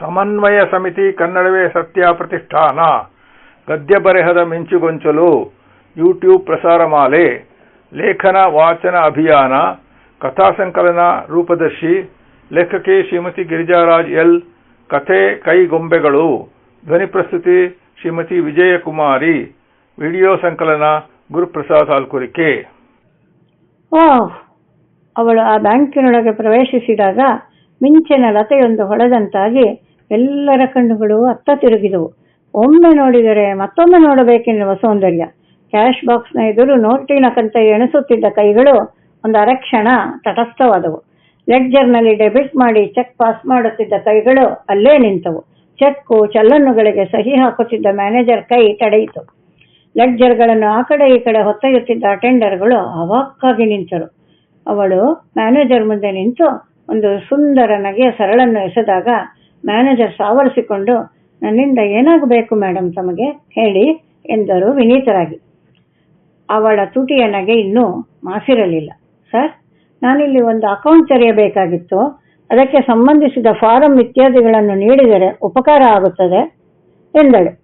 ಸಮನ್ವಯ ಸಮಿತಿ ಕನ್ನಡವೇ ಸತ್ಯ ಪ್ರತಿಷ್ಠಾನ. ಗದ್ಯ ಬರೆಹದ ಮಿಂಚುಗೊಂಚಲು, ಯೂಟ್ಯೂಬ್ ಪ್ರಸಾರ ಮಾಲೆ ಲೇಖನ ವಾಚನ ಅಭಿಯಾನ, ಕಥಾ ಸಂಕಲನ ರೂಪದರ್ಶಿ, ಲೇಖಕಿ ಶ್ರೀಮತಿ ಗಿರಿಜಾರಾಜ್ ಎಲ್, ಕಥೆ ಕೈಗೊಂಬೆಗಳು, ಧ್ವನಿ ಪ್ರಸ್ತುತಿ ಶ್ರೀಮತಿ ವಿಜಯಕುಮಾರಿ, ವಿಡಿಯೋ ಸಂಕಲನ ಗುರುಪ್ರಸಾದ್ ಹಾಲ್ಕುರಿಕೆ. ಓಹ್ ಅವಳು ಆ ಬ್ಯಾಂಕಿನೊಳಗೆ ಪ್ರವೇಶಿಸಿದಾಗ ಮಿಂಚಿನ ಲತೆಯೊಂದು ಹೊಳೆದಂತಾಗಿ ಎಲ್ಲರ ಕಣ್ಣುಗಳು ಅತ್ತ ತಿರುಗಿದವು. ಒಮ್ಮೆ ನೋಡಿದರೆ ಮತ್ತೊಮ್ಮೆ ನೋಡಬೇಕೆನ್ನುವ ಸೌಂದರ್ಯ. ಕ್ಯಾಶ್ ಬಾಕ್ಸ್ನ ಎದುರು ನೋಟಿನ ಕಂತೆ ಎಣಿಸುತ್ತಿದ್ದ ಕೈಗಳು ಒಂದು ಅರಕ್ಷಣ ತಟಸ್ಥವಾದವು. ಲೆಡ್ಜರ್ನಲ್ಲಿ ಡೆಬಿಟ್ ಮಾಡಿ ಚೆಕ್ ಪಾಸ್ ಮಾಡುತ್ತಿದ್ದ ಕೈಗಳು ಅಲ್ಲೇ ನಿಂತವು. ಚೆಕ್ಕು ಚಲ್ಲನ್ನುಗಳಿಗೆ ಸಹಿ ಹಾಕುತ್ತಿದ್ದ ಮ್ಯಾನೇಜರ್ ಕೈ ತಡೆಯಿತು. ಲೆಡ್ಜರ್ಗಳನ್ನು ಆ ಕಡೆ ಈ ಕಡೆ ಹೊತ್ತೊಯ್ಯುತ್ತಿದ್ದ ಅಟೆಂಡರ್ಗಳು ಅವಾಕ್ಕಾಗಿ ನಿಂತರು. ಅವಳು ಮ್ಯಾನೇಜರ್ ಮುಂದೆ ನಿಂತು ಒಂದು ಸುಂದರ ನಗೆಯ ಸರಳನ್ನು ಎಸೆದಾಗ ಮ್ಯಾನೇಜರ್ ಸಾವರಿಸಿಕೊಂಡು ನನ್ನಿಂದ ಏನಾಗಬೇಕು ಮೇಡಮ್ ತಮಗೆ? ಹೇಳಿ ಎಂದರು ವಿನೀತರಾಗಿ. ಅವಳ ತುಟಿಯ ನಗೆ ಇನ್ನೂ ಮಾಸಿರಲಿಲ್ಲ. ಸರ್, ನಾನಿಲ್ಲಿ ಒಂದು ಅಕೌಂಟ್ ತೆರೆಯಬೇಕಾಗಿತ್ತು. ಅದಕ್ಕೆ ಸಂಬಂಧಿಸಿದ ಫಾರಂ ಇತ್ಯಾದಿಗಳನ್ನು ನೀಡಿದರೆ ಉಪಕಾರ ಆಗುತ್ತದೆ? ಎಂದಳು.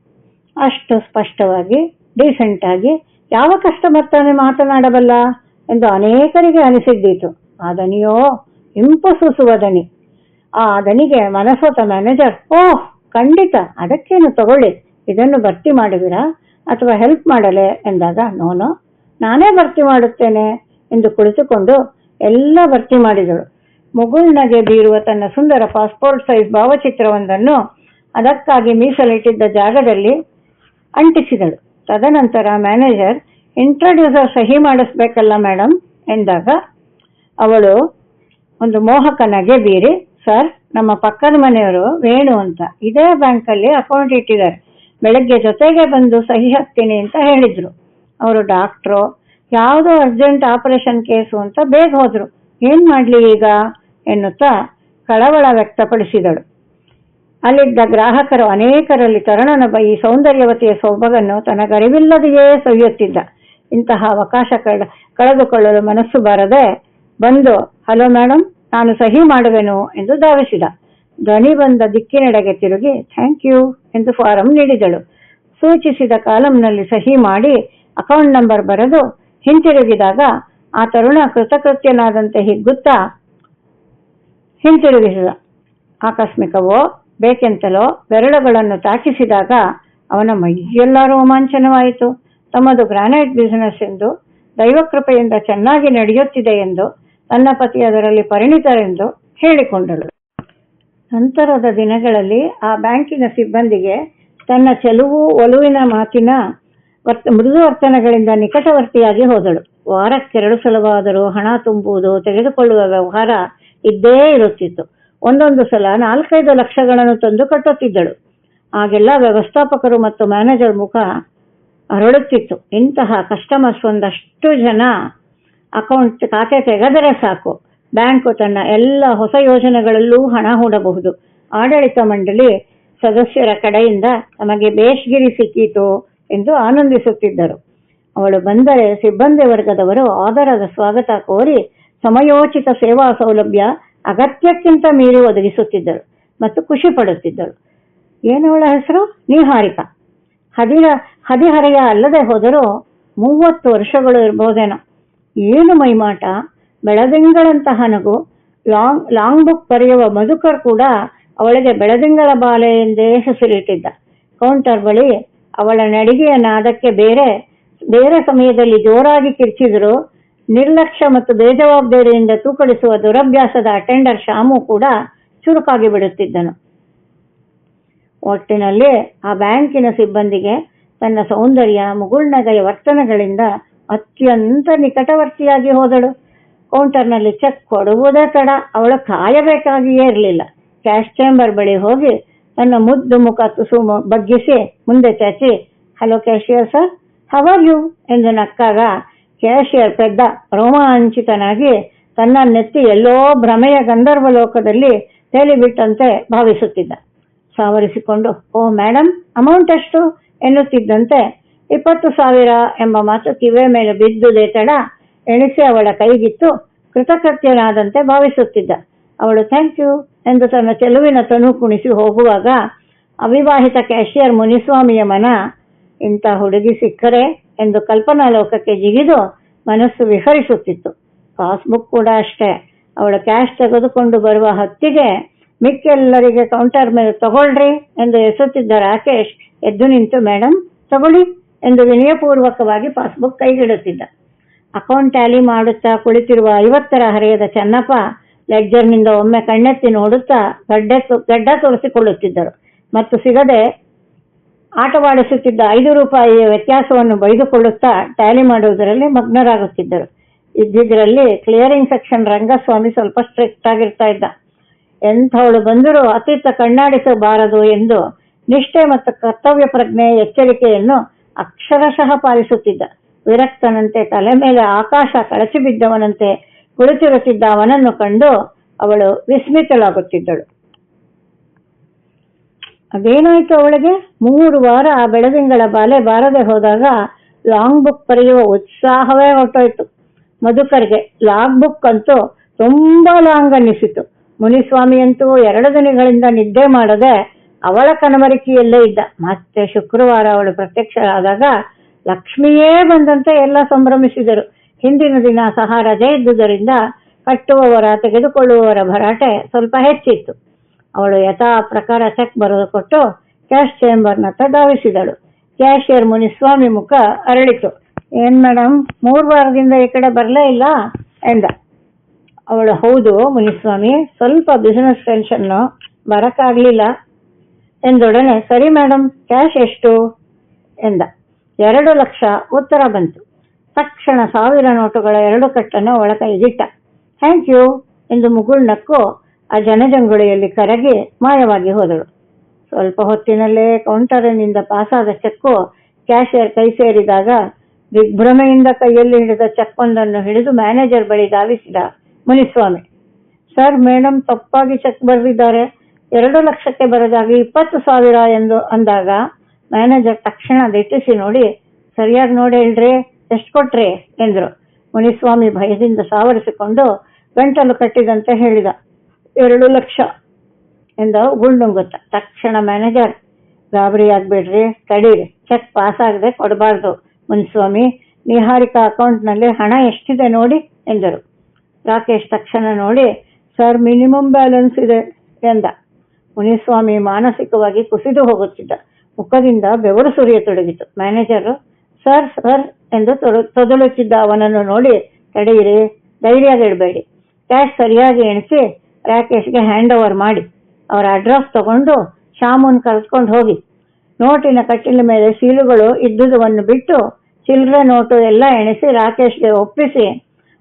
ಅಷ್ಟು ಸ್ಪಷ್ಟವಾಗಿ, ಡೀಸೆಂಟಾಗಿ, ಯಾವ ಕಸ್ಟಮರ್ ತಾನೇ ಮಾತನಾಡಬಲ್ಲ? ಎಂದು ಅನೇಕರಿಗೆ ಅನಿಸಿದ್ದೀತು. ಆ ದನಿಯೋ ಇಂಪಸೂಸುವ ದನಿ. ಆ ಧನಿಗೆ ಮನಸೋತ ಮ್ಯಾನೇಜರ್ ಓಹ್, ಖಂಡಿತ, ಅದಕ್ಕೇನು ತಗೊಳ್ಳಿ, ಇದನ್ನು ಭರ್ತಿ ಮಾಡುವಿರಾ ಅಥವಾ ಹೆಲ್ಪ್ ಮಾಡಲೆ? ಎಂದಾಗ ನೋನು ನಾನೇ ಭರ್ತಿ ಮಾಡುತ್ತೇನೆ, ಎಂದು ಕುಳಿತುಕೊಂಡು ಎಲ್ಲ ಭರ್ತಿ ಮಾಡಿದಳು. ಮುಗುಳ್ನಗೆ ಬೀರುವ ತನ್ನ ಸುಂದರ ಪಾಸ್ಪೋರ್ಟ್ ಸೈಜ್ ಭಾವಚಿತ್ರವೊಂದನ್ನು ಅದಕ್ಕಾಗಿ ಮೀಸಲಿಟ್ಟಿದ್ದ ಜಾಗದಲ್ಲಿ ಅಂಟಿಸಿದಳು. ತದನಂತರ ಮ್ಯಾನೇಜರ್ ಇಂಟ್ರೊಡ್ಯೂಸರ್ ಸಹಿ ಮಾಡಿಸ್ಬೇಕಲ್ಲ ಮೇಡಮ್ ಎಂದಾಗ, ಅವಳು ಒಂದು ಮೋಹಕ ನಗೆ ಬೀರಿ ಸರ್, ನಮ್ಮ ಪಕ್ಕದ ಮನೆಯವರು ವೇಣು ಅಂತ. ಇದೇ ಬ್ಯಾಂಕಲ್ಲಿ ಅಕೌಂಟ್ ಇಟ್ಟಿದ್ದಾರೆ. ಬೆಳಗ್ಗೆ ಜೊತೆಗೆ ಬಂದು ಸಹಿ ಹಾಕ್ತೀನಿ ಅಂತ ಹೇಳಿದರು. ಅವರು ಡಾಕ್ಟ್ರು ಯಾವುದೋ ಅರ್ಜೆಂಟ್ ಆಪರೇಷನ್ ಕೇಸು ಅಂತ ಬೇಗ ಹೋದರು. ಏನು ಮಾಡಲಿ ಈಗ? ಎನ್ನುತ್ತಾ ಕಳವಳ ವ್ಯಕ್ತಪಡಿಸಿದಳು. ಅಲ್ಲಿದ್ದ ಗ್ರಾಹಕರು ಅನೇಕರಲ್ಲಿ ತರುಣನೊಬ್ಬ ಈ ಸೌಂದರ್ಯವತಿಯ ಸೊಬಗನ್ನು ತನಗರಿವಿಲ್ಲದೆಯೇ ಸೊಯ್ಯುತ್ತಿದ್ದ ಇಂತಹ ಅವಕಾಶ ಕಳ, ಕಳೆದುಕೊಳ್ಳಲು ಮನಸ್ಸು ಬಾರದೆ ಬಂದು, ಹಲೋ ಮೇಡಮ್ ನಾನು ಸಹಿ ಮಾಡುವೆನು ಎಂದು ಧಾವಿಸಿದ. ಧ್ವನಿ ಬಂದ ದಿಕ್ಕಿನೆಡೆಗೆ ತಿರುಗಿ ಥ್ಯಾಂಕ್ ಯು ಎಂದು ಫಾರಂ ನೀಡಿದಳು. ಸೂಚಿಸಿದ ಕಾಲಂನಲ್ಲಿ ಸಹಿ ಮಾಡಿ ಅಕೌಂಟ್ ನಂಬರ್ ಬರೆದು ಹಿಂತಿರುಗಿದಾಗ, ಆ ತರುಣ ಕೃತಕೃತ್ಯನಾದಂತೆ ಹಿಗ್ಗುತ್ತಾ? ಹಿಂತಿರುಗಿಸಿದ. ಆಕಸ್ಮಿಕವೋ, ಬೇಕೆಂತಲೋ ಬೆರಳುಗಳನ್ನು ತಾಕಿಸಿದಾಗ ಅವನ ಮೈಯೆಲ್ಲ ರೋಮಾಂಚನವಾಯಿತು. ತಮ್ಮದು ಗ್ರಾನೈಟ್ ಬಿಸಿನೆಸ್ ಎಂದು ದೈವಕೃಪೆಯಿಂದ ಚೆನ್ನಾಗಿ ನಡೆಯುತ್ತಿದೆ ಎಂದು ತನ್ನ ಪತಿ ಅದರಲ್ಲಿ ಪರಿಣಿತರೆಂದು ಹೇಳಿಕೊಂಡಳು. ನಂತರದ ದಿನಗಳಲ್ಲಿ ಆ ಬ್ಯಾಂಕಿನ ಸಿಬ್ಬಂದಿಗೆ ತನ್ನ ಚೆಲುವು, ಒಲುವಿನ ಮಾತಿನ ವರ್ತ ಮೃದು ವರ್ತನೆಗಳಿಂದ ನಿಕಟವರ್ತಿಯಾಗಿ ಹೋದಳು. ವಾರಕ್ಕೆರಡು ಸಲವಾದರೂ ಹಣ ತುಂಬುವುದು, ತೆಗೆದುಕೊಳ್ಳುವ ವ್ಯವಹಾರ ಇದ್ದೇ ಇರುತ್ತಿತ್ತು. ಒಂದೊಂದು ಸಲ ನಾಲ್ಕೈದು ಲಕ್ಷಗಳನ್ನು ತಂದು ಕಟ್ಟುತ್ತಿದ್ದಳು. ಆಗೆಲ್ಲ ವ್ಯವಸ್ಥಾಪಕರು ಮತ್ತು ಮ್ಯಾನೇಜರ್ ಮುಖ ಅರಳುತ್ತಿತ್ತು. ಇಂತಹ ಕಸ್ಟಮರ್ಸ್ ಒಂದಷ್ಟು ಜನ ಅಕೌಂಟ್ ಖಾತೆ ತೆಗೆದರೆ ಸಾಕು. ಬ್ಯಾಂಕು ತನ್ನ ಎಲ್ಲ ಹೊಸ ಯೋಜನೆಗಳಲ್ಲೂ ಹಣ ಹೂಡಬಹುದು. ಆಡಳಿತ ಮಂಡಳಿ ಸದಸ್ಯರ ಕಡೆಯಿಂದ ತಮಗೆ ಬೇಷ್ಗಿರಿ ಸಿಕ್ಕಿತು ಎಂದು ಆನಂದಿಸುತ್ತಿದ್ದರು. ಅವಳು ಬಂದರೆ ಸಿಬ್ಬಂದಿ ವರ್ಗದವರು ಆದರದ ಸ್ವಾಗತ ಕೋರಿ ಸಮಯೋಚಿತ ಸೇವಾ ಸೌಲಭ್ಯ ಅಗತ್ಯಕ್ಕಿಂತ ಮೀರಿ ಒದಗಿಸುತ್ತಿದ್ದರು ಮತ್ತು ಖುಷಿ ಪಡುತ್ತಿದ್ದಳು ಏನವಳ ಹೆಸರು? ನಿಹಾರಿಕಾ. ಹದಿರ ಹದಿಹರೆಯ ಅಲ್ಲದೆ ಹೋದರೂ ಮೂವತ್ತು ವರ್ಷಗಳು ಇರಬಹುದೇನೋ ಏನು ಮೈಮಾಟ ಬೆಳದಿಂಗಳಂತಹ ನಗು. ಲಾಂಗ್ ಲಾಂಗ್ ಬುಕ್ ಬರೆಯುವ ಮಧುಕರ್ ಕೂಡ ಅವಳಿಗೆ ಬೆಳದಿಂಗಳ ಬಾಲೆ ಎಂದೇ ಹೆಸರಿಟ್ಟಿದ್ದ. ಕೌಂಟರ್ ಬಳಿ ಅವಳ ನಡಿಗೆಯ ನಾದಕ್ಕೆ ಬೇರೆ ಬೇರೆ ಸಮಯದಲ್ಲಿ ಜೋರಾಗಿ ಕಿರ್ಚಿದ್ರು. ನಿರ್ಲಕ್ಷ್ಯ ಮತ್ತು ಬೇಜವಾಬ್ದಾರಿಯಿಂದ ತೂಕಡಿಸುವ ದುರಭ್ಯಾಸದ ಅಟೆಂಡರ್ ಶಾಮು ಕೂಡ ಚುರುಕಾಗಿ ಬಿಡುತ್ತಿದ್ದನು. ಒಟ್ಟಿನಲ್ಲಿ ಆ ಬ್ಯಾಂಕಿನ ಸಿಬ್ಬಂದಿಗೆ ತನ್ನ ಸೌಂದರ್ಯ, ಮುಗುಳ್ನಗೆಯ ವರ್ತನೆಗಳಿಂದ ಅತ್ಯಂತ ನಿಕಟವರ್ತಿಯಾಗಿ ಹೋದಳು. ಕೌಂಟರ್ನಲ್ಲಿ ಚೆಕ್ ಕೊಡುವುದೇ ತಡ, ಅವಳು ಕಾಯಬೇಕಾಗಿಯೇ ಇರಲಿಲ್ಲ ಕ್ಯಾಶ್ ಚೇಂಬರ್ ಬಳಿ ಹೋಗಿ ತನ್ನ ಮುದ್ದು ಮುಖ ತುಸು ಬಗ್ಗಿಸಿ ಮುಂದೆ ಚಾಚಿ, hello cashier sir how are you? ಎಂದು ನಕ್ಕಾಗ ಕ್ಯಾಶಿಯರ್ ಪೆದ್ದ ರೋಮಾಂಚಿತನಾಗಿ ತನ್ನನ್ನೆತ್ತಿ ಎಲ್ಲೋ ಭ್ರಮೆಯ ಗಂಧರ್ವ ಲೋಕದಲ್ಲಿ ತೇಲಿಬಿಟ್ಟಂತೆ ಭಾವಿಸುತ್ತಿದ್ದ. ಸಾವರಿಸಿಕೊಂಡು, ಓ ಮೇಡಮ್ ಅಮೌಂಟ್ ಎಷ್ಟು? ಎನ್ನುತ್ತಿದ್ದಂತೆ ಇಪ್ಪತ್ತು ಸಾವಿರ ಎಂಬ ಮಾತು ಕಿವೆ ಮೇಲೆ ಬಿದ್ದುದೇ ತಡ ಎಣಿಸಿ ಅವಳ ಕೈಗಿತ್ತು ಕೃತಕೃತ್ಯನಾದಂತೆ ಭಾವಿಸುತ್ತಿದ್ದ. ಅವಳು, ಥ್ಯಾಂಕ್ ಯು ಎಂದು ತನ್ನ ಚೆಲುವಿನ ತನು ಕುಣಿಸಿ ಹೋಗುವಾಗ ಅವಿವಾಹಿತ ಕ್ಯಾಶಿಯರ್ ಮುನಿಸ್ವಾಮಿಯ ಮನ ಇಂಥ ಹುಡುಗಿ ಸಿಕ್ಕರೆ ಎಂದು ಕಲ್ಪನಾ ಲೋಕಕ್ಕೆ ಜಿಗಿದು ಮನಸ್ಸು ವಿಹರಿಸುತ್ತಿತ್ತು. ಪಾಸ್ಬುಕ್ ಕೂಡ ಅಷ್ಟೇ. ಅವಳು ಕ್ಯಾಶ್ ತೆಗೆದುಕೊಂಡು ಬರುವ ಹೊತ್ತಿಗೆ ಮಿಕ್ಕೆಲ್ಲರಿಗೆ ಕೌಂಟರ್ ಮೇಲೆ ತಗೊಳ್ರಿ ಎಂದು ಎಸುತ್ತಿದ್ದ ರಾಕೇಶ್ ಎದ್ದು ನಿಂತು ಮೇಡಮ್ ತಗೊಳ್ಳಿ. ಎಂದು ವಿನಯಪೂರ್ವಕವಾಗಿ ಪಾಸ್ಬುಕ್ ಕೈಗಿಡುತ್ತಿದ್ದ ಅಕೌಂಟ್ ಟ್ಯಾಲಿ ಮಾಡುತ್ತಾ ಕುಳಿತಿರುವ ಐವತ್ತರ ಹರೆಯದ ಚೆನ್ನಪ್ಪ ಲೆಡ್ಜರ್ನಿಂದ ಒಮ್ಮೆ ಕಣ್ಣೆತ್ತಿ ನೋಡುತ್ತಾ ಗಡ್ಡೆ ಗಡ್ಡ ತೋರಿಸಿಕೊಳ್ಳುತ್ತಿದ್ದರು. ಮತ್ತು ಸಿಗದೆ ಆಟವಾಡಿಸುತ್ತಿದ್ದ ಐದು ರೂಪಾಯಿಯ ವ್ಯತ್ಯಾಸವನ್ನು ಬೈದುಕೊಳ್ಳುತ್ತಾ ಟ್ಯಾಲಿ ಮಾಡುವುದರಲ್ಲಿ ಮಗ್ನರಾಗುತ್ತಿದ್ದರು. ಇದ್ದಿದ್ರಲ್ಲಿ ಕ್ಲಿಯರಿಂಗ್ ಸೆಕ್ಷನ್ ರಂಗಸ್ವಾಮಿ ಸ್ವಲ್ಪ ಸ್ಟ್ರಿಕ್ಟ್ ಆಗಿರ್ತಾ ಇದ್ದ. ಎಂಥವಳು ಬಂದರೂ ಅತೀತ ಕಣ್ಣಾಡಿಸಬಾರದು ಎಂದು ನಿಷ್ಠೆ ಮತ್ತು ಕರ್ತವ್ಯ ಪ್ರಜ್ಞೆ ಎಚ್ಚರಿಕೆಯನ್ನು ಅಕ್ಷರಶಃ ಪಾಲಿಸುತ್ತಿದ್ದ. ವಿರಕ್ತನಂತೆ ತಲೆ ಮೇಲೆ ಆಕಾಶ ಕಳಚಿ ಬಿದ್ದವನಂತೆ ಕುಳಿತಿರುತ್ತಿದ್ದ ಅವನನ್ನು ಕಂಡು ಅವಳು ವಿಸ್ಮಿತಳಾಗುತ್ತಿದ್ದಳು. ಅದೇನಾಯ್ತು ಅವಳಿಗೆ? ಮೂರು ವಾರ ಆ ಬೆಳದಿಂಗಳ ಬಾಲೆ ಬಾರದೆ ಹೋದಾಗ ಲಾಂಗ್ ಬುಕ್ ಬರೆಯುವ ಉತ್ಸಾಹವೇ ಹೊರಟೋಯ್ತು. ಮಧುಕರ್ಗೆ ಲಾಂಗ್ ಬುಕ್ ಅಂತೂ ತುಂಬಾ ಲಾಂಗ್ ಅನ್ನಿಸಿತು. ಮುನಿಸ್ವಾಮಿಯಂತೂ ಎರಡು ದಿನಗಳಿಂದ ನಿದ್ದೆ ಮಾಡದೆ ಅವಳ ಕನಮರಿಕೆಯಲ್ಲೇ ಇದ್ದ. ಮತ್ತೆ ಶುಕ್ರವಾರ ಅವಳು ಪ್ರತ್ಯಕ್ಷರಾದಾಗ ಲಕ್ಷ್ಮಿಯೇ ಬಂದಂತೆ ಎಲ್ಲ ಸಂಭ್ರಮಿಸಿದರು. ಹಿಂದಿನ ದಿನ ಸಹ ರಜೆ ಇದ್ದುದರಿಂದ ಕಟ್ಟುವವರ, ತೆಗೆದುಕೊಳ್ಳುವವರ ಭರಾಟೆ ಸ್ವಲ್ಪ ಹೆಚ್ಚಿತ್ತು. ಅವಳು ಯಥಾ ಪ್ರಕಾರ ಚೆಕ್ ಬರೆದು ಕೊಟ್ಟು ಕ್ಯಾಶ್ ಚೇಂಬರ್ನ ಧಾವಿಸಿದಳು. ಕ್ಯಾಶಿಯರ್ ಮುನಿಸ್ವಾಮಿ ಮುಖ ಅರಳಿತು. ಏನ್ ಮೇಡಮ್ ಮೂರು ವಾರದಿಂದ ಈ ಕಡೆ ಬರಲೇ ಇಲ್ಲ? ಎಂದ. ಅವಳು, ಹೌದು ಮುನಿಸ್ವಾಮಿ, ಸ್ವಲ್ಪ ಬಿಸಿನೆಸ್ ಟೆನ್ಷನ್ನು ಬರಕ್ಕಾಗ್ಲಿಲ್ಲ. ಎಂದೊಡನೆ, ಸರಿ ಮೇಡಮ್ ಕ್ಯಾಶ್ ಎಷ್ಟು? ಎಂದ. ಎರಡು ಲಕ್ಷ. ಉತ್ತರ ಬಂತು. ತಕ್ಷಣ ಸಾವಿರ ನೋಟುಗಳ ಎರಡು ಕಟ್ಟನ್ನು ಒಳ ಕೈಗಿಟ್ಟ. ಥ್ಯಾಂಕ್ ಯು, ಎಂದು ಮುಗುಳ್ನಕ್ಕು ಆ ಜನಜಂಗುಳಿಯಲ್ಲಿ ಕರಗಿ ಮಾಯವಾಗಿ ಹೋದಳು. ಸ್ವಲ್ಪ ಹೊತ್ತಿನಲ್ಲೇ ಕೌಂಟರಿನಿಂದ ಪಾಸಾದ ಚೆಕ್ಕು ಕ್ಯಾಶಿಯರ್ ಕೈ ಸೇರಿದಾಗ ದಿಗ್ಭ್ರಮೆಯಿಂದ ಕೈಯಲ್ಲಿ ಹಿಡಿದ ಚೆಕ್ ಒಂದನ್ನು ಹಿಡಿದು ಮ್ಯಾನೇಜರ್ ಬಳಿ ಧಾವಿಸಿದ ಮುನಿಸ್ವಾಮಿ. ಸರ್ ಮೇಡಮ್ ತಪ್ಪಾಗಿ ಚೆಕ್ ಬರೆದಿದ್ದಾರೆ. ಎರಡು ಲಕ್ಷಕ್ಕೆ ಬರೋದಾಗಿ ಇಪ್ಪತ್ತು ಸಾವಿರ ಎಂದು ಅಂದಾಗ ಮ್ಯಾನೇಜರ್ ತಕ್ಷಣ ದಿಟ್ಟಿಸಿ ನೋಡಿ, ಸರಿಯಾಗಿ ನೋಡಿ ಹೇಳ್ರಿ ಎಷ್ಟು ಕೊಟ್ರಿ ಎಂದರು. ಮುನಿಸ್ವಾಮಿ ಭಯದಿಂದ ಸಾವರಿಸಿಕೊಂಡು ಗಂಟಲು ಕಟ್ಟಿದಂತೆ ಹೇಳಿದ, ಎರಡು ಲಕ್ಷ ಎಂದ ಗುಂಡುಂಗುತ್ತ. ತಕ್ಷಣ ಮ್ಯಾನೇಜರ್, ಗಾಬರಿ ಆಗ್ಬೇಡ್ರಿ, ತಡೀರಿ, ಚೆಕ್ ಪಾಸ್ ಆಗದೆ ಕೊಡಬಾರ್ದು ಮುನಿಸ್ವಾಮಿ, ನಿಹಾರಿಕಾ ಅಕೌಂಟ್ನಲ್ಲಿ ಹಣ ಎಷ್ಟಿದೆ ನೋಡಿ ಎಂದರು. ರಾಕೇಶ್ ತಕ್ಷಣ ನೋಡಿ, ಸರ್, ಮಿನಿಮಮ್ ಬ್ಯಾಲೆನ್ಸ್ ಇದೆ ಎಂದ. ಮುನಿಸ್ವಾಮಿ ಮಾನಸಿಕವಾಗಿ ಕುಸಿದು ಹೋಗುತ್ತಿದ್ದ. ಮುಖದಿಂದ ಬೆವರು ಸುರಿಯತೊಡಗಿತು. ಮ್ಯಾನೇಜರ್ ಸರ್ ಸರ್ ಎಂದು ತೊದಲುತ್ತಿದ್ದ ಅವನನ್ನು ನೋಡಿ ತಡೆಯಿರಿ ಧೈರ್ಯಗಿಡಬೇಡಿ ಕ್ಯಾಶ್ ಸರಿಯಾಗಿ ಎಣಿಸಿ ರಾಕೇಶ್ಗೆ ಹ್ಯಾಂಡ್ ಓವರ್ ಮಾಡಿ. ಅವರ ಅಡ್ರೆಸ್ ತಗೊಂಡು ಶಾಮುನ್ ಕರೆಸ್ಕೊಂಡು ಹೋಗಿ. ನೋಟಿನ ಕಟ್ಟಿನ ಮೇಲೆ ಸೀಲುಗಳು ಇದ್ದುದನ್ನು ಬಿಟ್ಟು ಚಿಲ್ಲರೆ ನೋಟು ಎಲ್ಲ ಎಣಿಸಿ ರಾಕೇಶ್ಗೆ ಒಪ್ಪಿಸಿ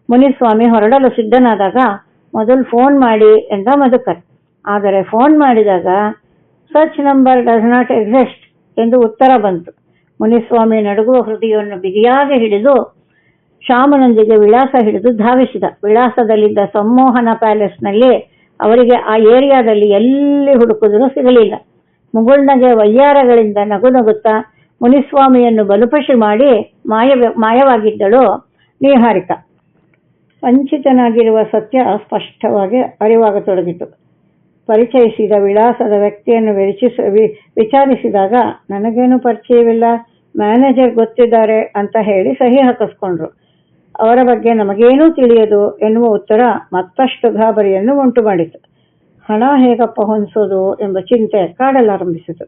ಮುನಿಸ್ವಾಮಿ ಹೊರಡಲು ಸಿದ್ಧನಾದಾಗ ಮೊದಲು ಫೋನ್ ಮಾಡಿ ಎಂದ ಮಧುಕರ್. ಆದರೆ ಫೋನ್ ಮಾಡಿದಾಗ such number does not exist ಎಂದು ಉತ್ತರ ಬಂತು. ಮುನಿಸ್ವಾಮಿ ನಡುಗುವ ಹೃದಯವನ್ನು ಬಿಗಿಯಾಗಿ ಹಿಡಿದು ಶ್ಯಾಮನೊಂದಿಗೆ ವಿಳಾಸ ಹಿಡಿದು ಧಾವಿಸಿದ. ವಿಳಾಸದಲ್ಲಿದ್ದ ಸಂಮೋಹನ ಪ್ಯಾಲೇಸ್ನಲ್ಲಿ ಅವರಿಗೆ ಆ ಏರಿಯಾದಲ್ಲಿ ಎಲ್ಲಿ ಹುಡುಕಿದರೂ ಸಿಗಲಿಲ್ಲ. ಮುಗುಳ್ನಗೆ ವಯ್ಯಾರಗಳಿಂದ ನಗು ನಗುತ್ತಾ ಮುನಿಸ್ವಾಮಿಯನ್ನು ಬಲುಪಶಿ ಮಾಡಿ ಮಾಯ ಮಾಯವಾಗಿದ್ದಳು ನಿಹಾರಿತ ವಂಚಿತನಾಗಿರುವ ಸತ್ಯ ಸ್ಪಷ್ಟವಾಗಿ ಅರಿವಾಗತೊಡಗಿತು. ಪರಿಚಯಿಸಿದ ವಿಳಾಸದ ವ್ಯಕ್ತಿಯನ್ನು ವಿಚಿಸ ವಿ- ವಿಚಾರಿಸಿದಾಗ, ನನಗೇನು ಪರಿಚಯವಿಲ್ಲ, ಮ್ಯಾನೇಜರ್ ಗೊತ್ತಿದ್ದಾರೆ ಅಂತ ಹೇಳಿ ಸಹಿ ಹಾಕಿಸ್ಕೊಂಡ್ರು. ಅವರ ಬಗ್ಗೆ ನಮಗೇನೂ ತಿಳಿಯದು ಎನ್ನುವ ಉತ್ತರ ಮತ್ತಷ್ಟು ಗಾಬರಿಯನ್ನು ಉಂಟು ಮಾಡಿತು. ಹಣ ಹೇಗಪ್ಪ ಹೊಂದಿಸೋದು ಎಂಬ ಚಿಂತೆ ಕಾಡಲಾರಂಭಿಸಿತು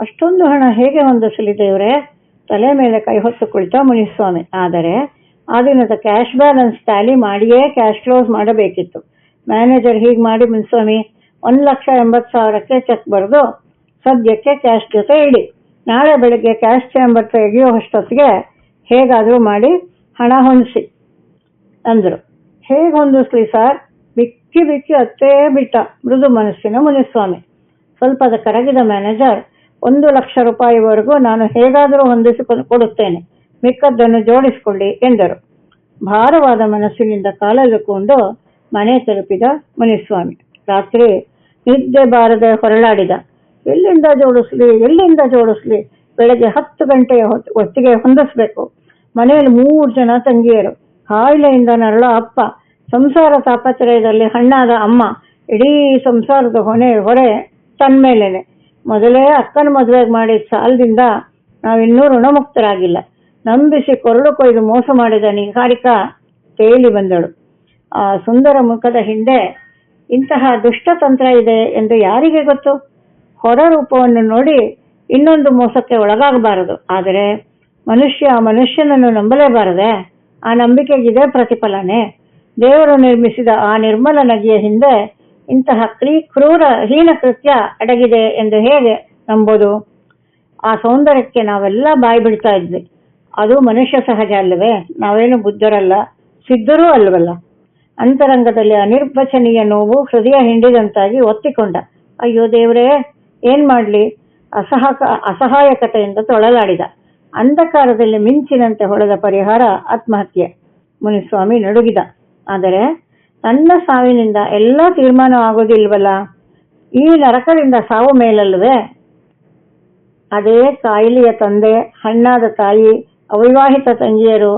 ಅಷ್ಟೊಂದು ಹಣ ಹೇಗೆ ಹೊಂದಿಸಲಿ ದೇವರೇ ತಲೆ ಮೇಲೆ ಕೈ ಹೊತ್ತು ಕುಳಿತ ಮುನಿಸ್ವಾಮಿ. ಆದರೆ, ಆ ದಿನದ ಕ್ಯಾಶ್ ಬ್ಯಾಲೆನ್ಸ್ ಟ್ಯಾಲಿ ಮಾಡಿಯೇ ಕ್ಯಾಶ್ ಕ್ಲೋಸ್ ಮಾಡಬೇಕಿತ್ತು. ಮ್ಯಾನೇಜರ್ ಹೀಗೆ ಮಾಡಿ ಮುನಿಸ್ವಾಮಿ ಒಂದು ಲಕ್ಷ ಎಂಬತ್ತು ಸಾವಿರಕ್ಕೆ ಚೆಕ್ ಬರೆದು, ಸದ್ಯಕ್ಕೆ ಕ್ಯಾಶ್ ಜೊತೆ ಇಡಿ. ನಾಳೆ ಬೆಳಗ್ಗೆ ಕ್ಯಾಶ್ ಚೇಂಬರ್ ತೆಗೆಯೋ ಅಷ್ಟೊತ್ತಿಗೆ ಹೇಗಾದರೂ ಮಾಡಿ ಹಣ ಹೊಂದಿಸಿ ಅಂದರು. ಹೇಗೆ ಹೊಂದಿಸ್ಲಿ ಸರ್? ಬಿಕ್ಕಿ ಬಿಕ್ಕಿ ಅತ್ತೇ ಬಿಟ್ಟ ಮೃದು ಮನಸ್ಸಿನ ಮುನಿಸ್ವಾಮಿ. ಸ್ವಲ್ಪದ ಕರಗಿದ ಮ್ಯಾನೇಜರ್, ಒಂದು ಲಕ್ಷ ರೂಪಾಯಿವರೆಗೂ ನಾನು ಹೇಗಾದರೂ ಹೊಂದಿಸಿ ಕೊಡ್- ಕೊಡುತ್ತೇನೆ. ಮಿಕ್ಕದ್ದನ್ನು ಜೋಡಿಸಿಕೊಳ್ಳಿ ಎಂದರು. ಭಾರವಾದ ಮನಸ್ಸಿನಿಂದ ಕಾಲೆಳೆದುಕೊಂಡು ಮನೆ ತಲುಪಿದ ಮುನಿಸ್ವಾಮಿ. ರಾತ್ರಿ ನಿದ್ದೆ ಬಾರದೆ ಹೊರಳಾಡಿದ, ಎಲ್ಲಿಂದ ಜೋಡಿಸ್ಲಿ ಎಲ್ಲಿಂದ ಜೋಡಿಸ್ಲಿ, ಬೆಳಗ್ಗೆ ಹತ್ತು ಹೊತ್ತು- ಹೊತ್ತಿಗೆ ಹೊಂದಿಸ್ಬೇಕು. ಮನೆಯಲ್ಲಿ ಮೂರು ಜನ ತಂಗಿಯರು, ಕಾಯಿಲೆಯಿಂದ ನರಳೋ ಅಪ್ಪ, ಸಂಸಾರ ತಾಪತ್ರಯದಲ್ಲಿ ಹಣ್ಣಾದ ಅಮ್ಮ, ಇಡೀ ಸಂಸಾರದ ಹೊಣೆ, ಹೊರೆ ತನ್ನ ಮೇಲೇನೆ. ಮೊದಲೇ ಅಕ್ಕನ ಮದುವೆಗೆ ಮಾಡಿದ ಸಾಲದಿಂದ ನಾವಿನ್ನೂ ಋಣಮುಕ್ತರಾಗಿಲ್ಲ. ನಂಬಿಸಿ ಕೊರಳು ಕೊಯ್ದು ಮೋಸ ಮಾಡಿದ ನಿಹಾರಿಕಾ ತೇಲಿ ಬಂದಳು. ಆ ಸುಂದರ ಮುಖದ ಹಿಂದೆ ಇಂತಹ ದುಷ್ಟತಂತ್ರ ಇದೆ ಎಂದು ಯಾರಿಗೆ ಗೊತ್ತು? ಹೊರ ರೂಪವನ್ನು ನೋಡಿ ಇನ್ನೊಂದು ಮೋಸಕ್ಕೆ ಒಳಗಾಗಬಾರದು. ಆದರೆ ಮನುಷ್ಯ ಮನುಷ್ಯನನ್ನು ನಂಬಲೇಬಾರದೆ, ಆ ನಂಬಿಕೆಗಿದೆ ಪ್ರತಿಫಲನೆ. ದೇವರು ನಿರ್ಮಿಸಿದ ಆ ನಿರ್ಮಲ ನದಿಯ ಹಿಂದೆ ಇಂತಹ ಕ್ರೀ, ಕ್ರೂರ, ಹೀನ ಕೃತ್ಯ ಅಡಗಿದೆ ಎಂದು ಹೇಗೆ ನಂಬೋದು? ಆ ಸೌಂದರ್ಯಕ್ಕೆ ನಾವೆಲ್ಲ ಬಾಯಿ ಬಿಡ್ತಾ ಇದ್ವಿ. ಅದು ಮನುಷ್ಯ ಸಹಜ ಅಲ್ಲವೇ? ನಾವೇನು ಬುದ್ಧರಲ್ಲ, ಸಿದ್ಧರೂ ಅಲ್ವಲ್ಲ ಅಂತರಂಗದಲ್ಲಿ ಅನಿರ್ವಚನೀಯ ನೋವು ಹೃದಯ ಹಿಂಡಿದಂತಾಗಿ ಒತ್ತಿಕೊಂಡ. ಅಯ್ಯೋ ದೇವರೇ, ಏನ್ ಮಾಡಲಿ? ಅಸಹಕ, ಅಸಹಾಯಕತೆಯಿಂದ ತೊಳಲಾಡಿದ. ಅಂಧಕಾರದಲ್ಲಿ ಮಿಂಚಿನಂತೆ ಹೊಳೆದ ಪರಿಹಾರ ಆತ್ಮಹತ್ಯೆ. ಮುನಿಸ್ವಾಮಿ ನಡುಗಿದ. ಆದರೆ ತನ್ನ ಸಾವಿನಿಂದ ಎಲ್ಲ ತೀರ್ಮಾನ ಆಗೋದಿಲ್ವಲ್ಲ? ಈ ನರಕದಿಂದ ಸಾವು ಮೇಲಲ್ಲವೇ? ಅದೇ ಕಾಯಿಲೆಯ ತಂದೆ, ಹಣ್ಣಾದ ತಾಯಿ, ಅವಿವಾಹಿತ ತಂಗಿಯರು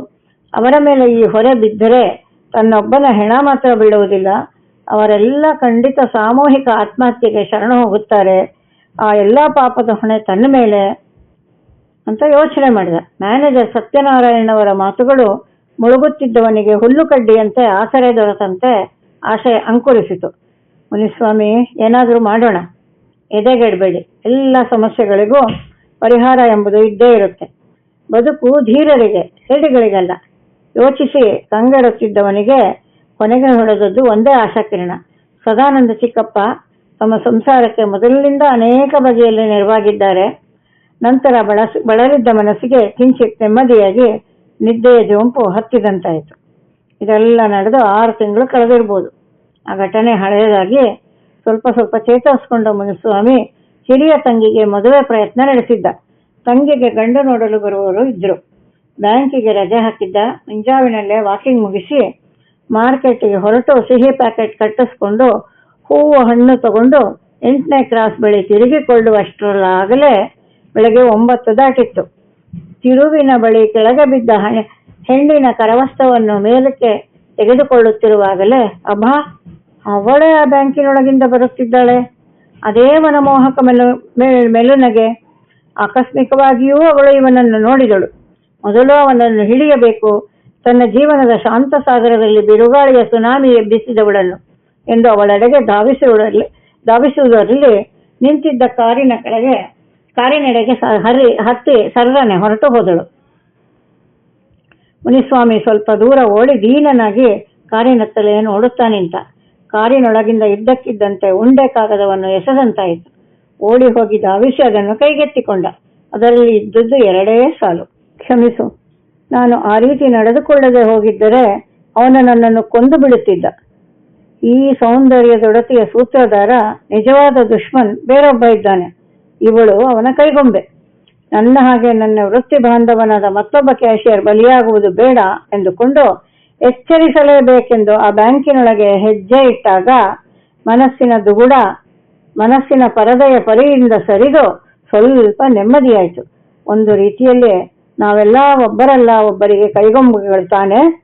ಅವರ ಮೇಲೆ ಈ ಹೊರೆ ಬಿದ್ದರೆ ತನ್ನೊಬ್ಬನ ಹೆಣ ಮಾತ್ರ ಬೀಳುವುದಿಲ್ಲ ಅವರೆಲ್ಲ ಖಂಡಿತ ಸಾಮೂಹಿಕ ಆತ್ಮಹತ್ಯೆಗೆ ಶರಣ ಹೋಗುತ್ತಾರೆ. ಆ ಎಲ್ಲ ಪಾಪದ ಹೊಣೆ ತನ್ನ ಮೇಲೆ ಅಂತ ಯೋಚನೆ ಮಾಡಿದ. ಮ್ಯಾನೇಜರ್ ಸತ್ಯನಾರಾಯಣವರ ಮಾತುಗಳು ಮುಳುಗುತ್ತಿದ್ದವನಿಗೆ ಹುಲ್ಲು ಕಡ್ಡಿಯಂತೆ ಆಸರೆ ದೊರೆತಂತೆ ಆಶಯ ಅಂಕುರಿಸಿತು. ಮುನಿಸ್ವಾಮಿ, ಏನಾದರೂ ಮಾಡೋಣ. ಎದೆಗೆಡಬೇಡಿ. ಎಲ್ಲ ಸಮಸ್ಯೆಗಳಿಗೂ ಪರಿಹಾರ ಎಂಬುದು ಇದ್ದೇ ಇರುತ್ತೆ. ಬದುಕು ಧೀರರಿಗೆ ಹೇಡಿಗಳಿಗಲ್ಲ ಯೋಚಿಸಿ ಕಂಗಡುತ್ತಿದ್ದವನಿಗೆ ಕೊನೆಗೆ ಹೊಡೆದದ್ದು ಒಂದೇ ಆಶಾಕಿರಣ. ಸದಾನಂದ ಚಿಕ್ಕಪ್ಪ ತಮ್ಮ ಸಂಸಾರಕ್ಕೆ ಮೊದಲಿನಿಂದ ಅನೇಕ ಬಗೆಯಲ್ಲಿ ನೆರವಾಗಿದ್ದಾರೆ. ನಂತರ ಬಳಸ ಬಳಲಿದ್ದ ಮನಸ್ಸಿಗೆ ಕಿಂಚಿತ್ ನೆಮ್ಮದಿಯಾಗಿ ನಿದ್ದೆಯ ಜೊಂಪು ಹತ್ತಿದಂತಾಯಿತು. ಇದೆಲ್ಲ ನಡೆದು ಆರು ತಿಂಗಳು ಕಳೆದಿರ್ಬೋದು. ಆ ಘಟನೆ ಹಳೆಯದಾಗಿ ಸ್ವಲ್ಪ ಸ್ವಲ್ಪ ಚೇತರಿಸಿಕೊಂಡ ಮುನಿಸ್ವಾಮಿ ಹಿರಿಯ ತಂಗಿಗೆ ಮದುವೆ ಪ್ರಯತ್ನ ನಡೆಸಿದ್ದ. ತಂಗಿಗೆ ಗಂಡು ನೋಡಲು ಬರುವವರು ಇದ್ರು. ಬ್ಯಾಂಕಿಗೆ ರಜೆ ಹಾಕಿದ್ದ ಮುಂಜಾವಿನಲ್ಲೇ ವಾಕಿಂಗ್ ಮುಗಿಸಿ ಮಾರ್ಕೆಟ್ಗೆ ಹೊರಟು ಸಿಹಿ ಪ್ಯಾಕೆಟ್ ಕಟ್ಟಿಸ್ಕೊಂಡು ಹೂವು ಹಣ್ಣು ತಗೊಂಡು ಎಂಟನೇ ಕ್ರಾಸ್ ಬಳಿ ತಿರುಗಿಕೊಳ್ಳುವಷ್ಟರಲ್ಲಾಗಲೇ ಬೆಳಗ್ಗೆ ಒಂಬತ್ತು ದಾಟಿತ್ತು. ತಿರುವಿನ ಬಳಿ ಕೆಳಗೆ ಬಿದ್ದ ಹಣೆ, ಹೆಣ್ಣಿನ ಕರವಸ್ತ್ರವನ್ನು ಮೇಲಕ್ಕೆ ತೆಗೆದುಕೊಳ್ಳುತ್ತಿರುವಾಗಲೇ ಅಭಾ ಅವಳೇ ಆ ಬ್ಯಾಂಕಿನೊಳಗಿಂದ ಬರುತ್ತಿದ್ದಾಳೆ. ಅದೇ ಮನಮೋಹಕ ಮೆಲು ಮೆಲುನಗೆ. ಆಕಸ್ಮಿಕವಾಗಿಯೂ ಅವಳು ಇವನನ್ನು ನೋಡಿದಳು. ಮೊದಲು ಅವನನ್ನು ಹಿಡಿಯಬೇಕು. ತನ್ನ ಜೀವನದ ಶಾಂತ ಸಾಗರದಲ್ಲಿ ಬಿರುಗಾಳಿಯ ಸುನಾಮಿ ಎಬ್ಬಿಸಿದವಳನ್ನು ಎಂದು ಅವಳೆಡೆಗೆ ಧಾವಿಸುವುದರಲ್ಲಿ ಧಾವಿಸುವುದರಲ್ಲಿ ನಿಂತಿದ್ದ ಕಾರಿನ ಕೆಳಗೆ ಕಾರಿನೆಡೆಗೆ ಹರಿ ಹತ್ತಿ ಸರ್ರನೆ ಹೊರಟು ಹೋದಳು. ಮುನಿಸ್ವಾಮಿ ಸ್ವಲ್ಪ ದೂರ ಓಡಿ ದೀನನಾಗಿ ಕಾರಿನತ್ತಲೇ ನೋಡುತ್ತಾ ನಿಂತ. ಕಾರಿನೊಳಗಿಂದ ಇದ್ದಕ್ಕಿದ್ದಂತೆ ಉಂಡೆ ಕಾಗದವನ್ನು ಎಸೆದಂತಾಯಿತು ಓಡಿ ಹೋಗಿ ಧಾವಿಸಿ ಅದನ್ನು ಕೈಗೆತ್ತಿಕೊಂಡ. ಅದರಲ್ಲಿ ಇದ್ದದ್ದು ಎರಡೇ ಸಾಲು. ಕ್ಷಮಿಸು. ನಾನು ಆ ರೀತಿ ನಡೆದುಕೊಳ್ಳದೆ ಹೋಗಿದ್ದರೆ ಅವನು ನನ್ನನ್ನು ಕೊಂದು ಬಿಡುತ್ತಿದ್ದ. ಈ ಸೌಂದರ್ಯದೊಡತಿಯ ಸೂತ್ರಧಾರ, ನಿಜವಾದ ದುಶ್ಮನ್ ಬೇರೊಬ್ಬ ಇದ್ದಾನೆ. ಇವಳು ಅವನ ಕೈಗೊಂಬೆ. ನನ್ನ ಹಾಗೆ ನನ್ನ ವೃತ್ತಿ ಬಾಂಧವನಾದ ಮತ್ತೊಬ್ಬ ಕ್ಯಾಶಿಯರ್ ಬಲಿಯಾಗುವುದು ಬೇಡ ಎಂದುಕೊಂಡು ಎಚ್ಚರಿಸಲೇಬೇಕೆಂದು ಆ ಬ್ಯಾಂಕಿನೊಳಗೆ ಹೆಜ್ಜೆ ಇಟ್ಟಾಗ ಮನಸ್ಸಿನ ದುಗುಡ, ಮನಸ್ಸಿನ ಪರದೆಯ ಪರಿಯಿಂದ ಸರಿದು ಸ್ವಲ್ಪ ನೆಮ್ಮದಿಯಾಯಿತು. ಒಂದು ರೀತಿಯಲ್ಲಿ ನಾವೆಲ್ಲ ಒಬ್ಬರಲ್ಲ ಒಬ್ಬರಿಗೆ ಕೈಗೊಂಬೆಗಳು ತಾನೆ.